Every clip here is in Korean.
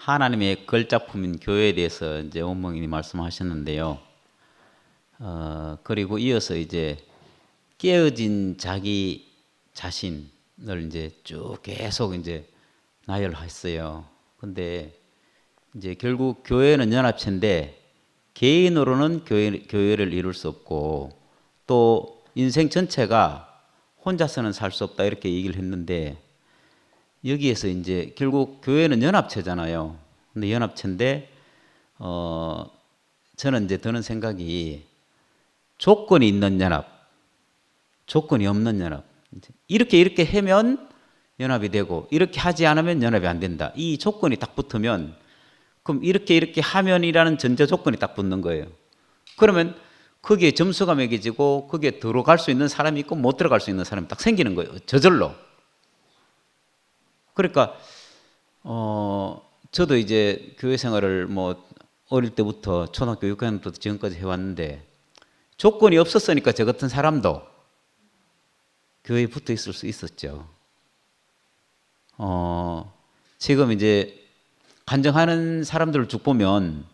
하나님의 걸작품인 교회에 대해서 이제 원목님이 말씀하셨는데요. 어, 그리고 이어서 이제 깨어진 자기 자신을 이제 쭉 계속 이제 나열했어요. 근데 이제 결국 교회는 연합체인데 개인으로는 교회, 교회를 이룰 수 없고 또 인생 전체가 혼자서는 살 수 없다 이렇게 얘기를 했는데 여기에서 이제 결국 교회는 연합체잖아요. 근데 연합체인데 어 저는 이제 드는 생각이 조건이 있는 연합, 조건이 없는 연합. 이렇게 이렇게 하면 연합이 되고 이렇게 하지 않으면 연합이 안 된다. 이 조건이 딱 붙으면 그럼 이렇게 이렇게 하면이라는 전제 조건이 딱 붙는 거예요. 그러면 거기에 점수가 매겨지고 거기에 들어갈 수 있는 사람이 있고 못 들어갈 수 있는 사람이 딱 생기는 거예요. 저절로. 그러니까 어 저도 이제 교회 생활을 뭐 어릴 때부터 초등학교 6학년 때부터 지금까지 해왔는데 조건이 없었으니까 저 같은 사람도 교회에 붙어 있을 수 있었죠. 어 지금 이제 간증하는 사람들을 쭉 보면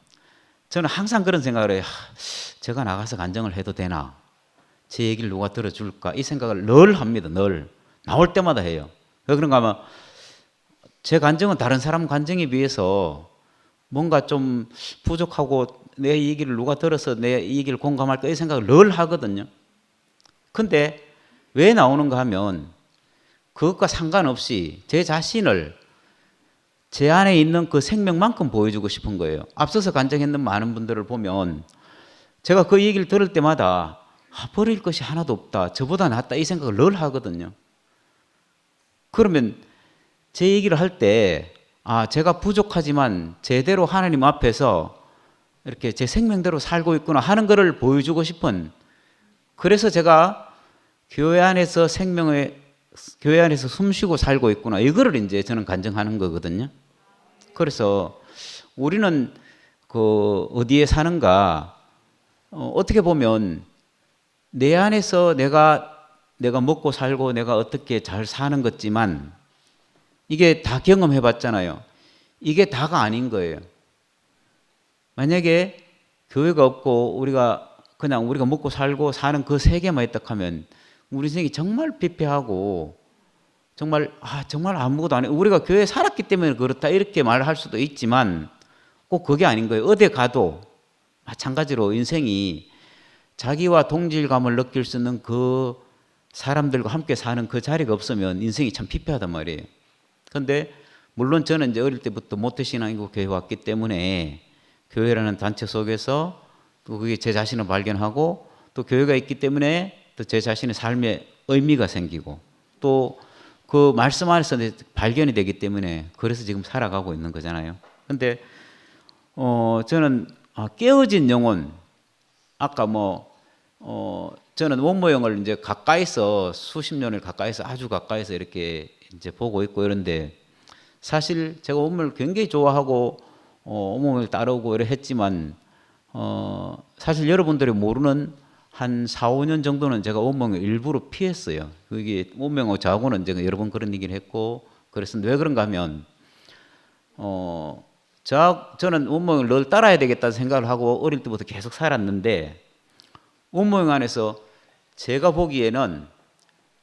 저는 항상 그런 생각을 해요. 하, 제가 나가서 간증을 해도 되나? 제 얘기를 누가 들어줄까? 이 생각을 늘 합니다. 늘 나올 때마다 해요. 왜 그런가 하면 제 간증은 다른 사람 간증에 비해서 뭔가 좀 부족하고 내 얘기를 누가 들어서 내 얘기를 공감할까 이 생각을 늘 하거든요. 근데 왜 나오는가 하면 그것과 상관없이 제 자신을 제 안에 있는 그 생명만큼 보여주고 싶은 거예요. 앞서서 간증했는 많은 분들을 보면 제가 그 얘기를 들을 때마다 아, 버릴 것이 하나도 없다. 저보다 낫다. 이 생각을 늘 하거든요. 그러면 제 얘기를 할 때, 아, 제가 부족하지만 제대로 하나님 앞에서 이렇게 제 생명대로 살고 있구나 하는 것을 보여주고 싶은 그래서 제가 교회 안에서 생명의 교회 안에서 숨 쉬고 살고 있구나 이거를 이제 저는 간증하는 거거든요. 그래서 우리는 그 어디에 사는가 어, 어떻게 보면 내 안에서 내가 내가 먹고 살고 내가 어떻게 잘 사는 것지만 이게 다 경험해 봤잖아요. 이게 다가 아닌 거예요. 만약에 교회가 없고 우리가 그냥 우리가 먹고 살고 사는 그 세계만 있다 하면 우리 생이 정말 피폐하고 정말 아 정말 아무것도 안 해. 우리가 교회에 살았기 때문에 그렇다 이렇게 말할 수도 있지만 꼭 그게 아닌 거예요. 어디 가도 마찬가지로 인생이 자기와 동질감을 느낄 수 있는 그 사람들과 함께 사는 그 자리가 없으면 인생이 참 피폐하단 말이에요. 근데 물론 저는 이제 어릴 때부터 모태신앙이고 교회 왔기 때문에 교회라는 단체 속에서 또 그게 제 자신을 발견하고 또 교회가 있기 때문에 또 제 자신의 삶에 의미가 생기고 또 그 말씀 안에서 발견이 되기 때문에 그래서 지금 살아가고 있는 거잖아요. 근데 어 저는 아, 깨어진 영혼 아까 뭐 어, 저는 원모형을 이제 가까이서 수십 년을 가까이서 아주 가까이서 이렇게 이제 보고 있고 이런데 사실 제가 원모를 굉장히 좋아하고 어, 원모를 따르고 이래 했지만 어, 사실 여러분들이 모르는 한 4, 5년 정도는 제가 원모를 일부러 피했어요. 그게 원모하고 저하고는 제가 여러 번 그런 얘기를 했고 그랬는데 왜 그런가 하면 어, 저, 저는 원모형을 늘 따라야 되겠다 생각을 하고 어릴 때부터 계속 살았는데 원모형 안에서 제가 보기에는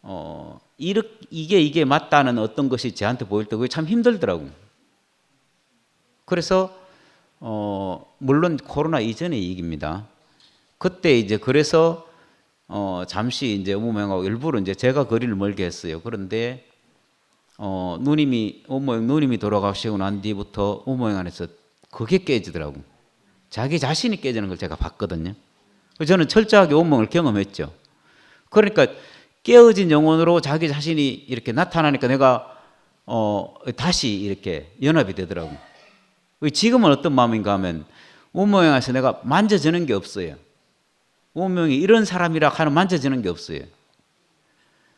어, 이렇게, 이게 이게 맞다는 어떤 것이 저한테 보일 때 그게 참 힘들더라고. 그래서 어, 물론 코로나 이전의 얘기입니다. 그때 이제 그래서 어, 잠시 이제 원모형하고 일부러 이제 제가 거리를 멀게 했어요. 그런데 어, 누님이 원모형 누님이 돌아가시고 난 뒤부터 원모형 안에서 그게 깨지더라고. 자기 자신이 깨지는 걸 제가 봤거든요. 저는 철저하게 원모형을 경험했죠. 그러니까 깨어진 영혼으로 자기 자신이 이렇게 나타나니까 내가 어, 다시 이렇게 연합이 되더라고. 지금은 어떤 마음인가 하면 원모형에서 내가 만져지는 게 없어요. 원모형이 이런 사람이라 하는 만져지는 게 없어요.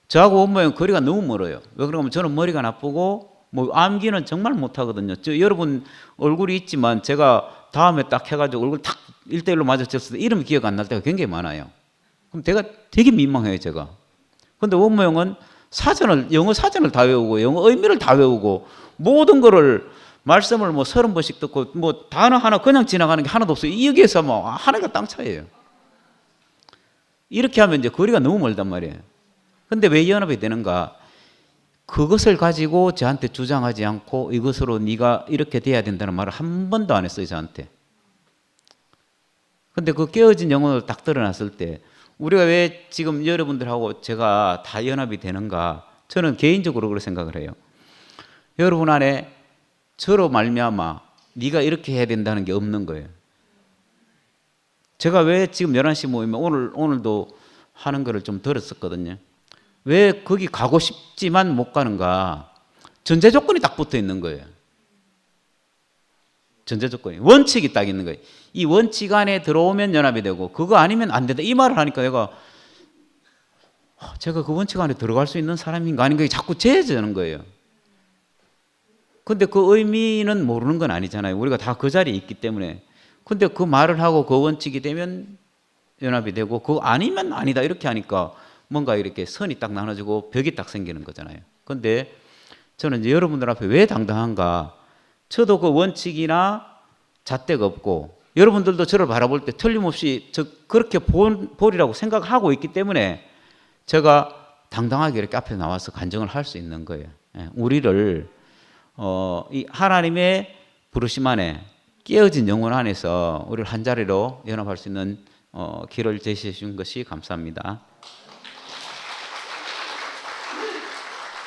저하고 원모형 거리가 너무 멀어요. 왜 그러냐면 저는 머리가 나쁘고 뭐 암기는 정말 못하거든요. 저 여러분 얼굴이 있지만 제가 다음에 딱 해가지고 얼굴 탁 일대일로 마주쳤을 때 이름이 기억 안 날 때가 굉장히 많아요. 그럼 제가 되게 민망해요, 제가. 근데 원모 형은 사전을 영어 사전을 다 외우고 영어 의미를 다 외우고 모든 거를 말씀을 뭐 서른 번씩 듣고 뭐 단어 하나 그냥 지나가는 게 하나도 없어요. 여기에서 뭐 하나가 땅 차이예요. 이렇게 하면 이제 거리가 너무 멀단 말이에요. 근데 왜 연합이 되는가? 그것을 가지고 저한테 주장하지 않고 이것으로 네가 이렇게 돼야 된다는 말을 한 번도 안 했어요, 저한테. 근데 그 깨어진 영혼을 딱 드러났을 때 우리가 왜 지금 여러분들하고 제가 다 연합이 되는가? 저는 개인적으로 그렇게 생각을 해요. 여러분 안에 저로 말미암아 네가 이렇게 해야 된다는 게 없는 거예요. 제가 왜 지금 11시 모이면 오늘 오늘도 하는 거를 좀 들었었거든요. 왜 거기 가고 싶지만 못 가는가? 전제 조건이 딱 붙어 있는 거예요. 전제 조건이 원칙이 딱 있는 거예요. 이 원칙 안에 들어오면 연합이 되고 그거 아니면 안 된다. 이 말을 하니까 내가 아, 제가 그 원칙 안에 들어갈 수 있는 사람인가 아닌가 자꾸 재해지는 거예요. 근데 그 의미는 모르는 건 아니잖아요. 우리가 다 그 자리에 있기 때문에. 근데 그 말을 하고 그 원칙이 되면 연합이 되고 그거 아니면 아니다 이렇게 하니까 뭔가 이렇게 선이 딱 나눠지고 벽이 딱 생기는 거잖아요. 근데 저는 여러분들 앞에 왜 당당한가? 저도 그 원칙이나 잣대가 없고 여러분들도 저를 바라볼 때 틀림없이 저 그렇게 본, 보리라고 생각하고 있기 때문에 제가 당당하게 이렇게 앞에 나와서 간증을 할 수 있는 거예요. 예, 우리를 어, 이 하나님의 부르심 안에 깨어진 영혼 안에서 우리를 한 자리로 연합할 수 있는 어, 길을 제시해 준 것이 감사합니다.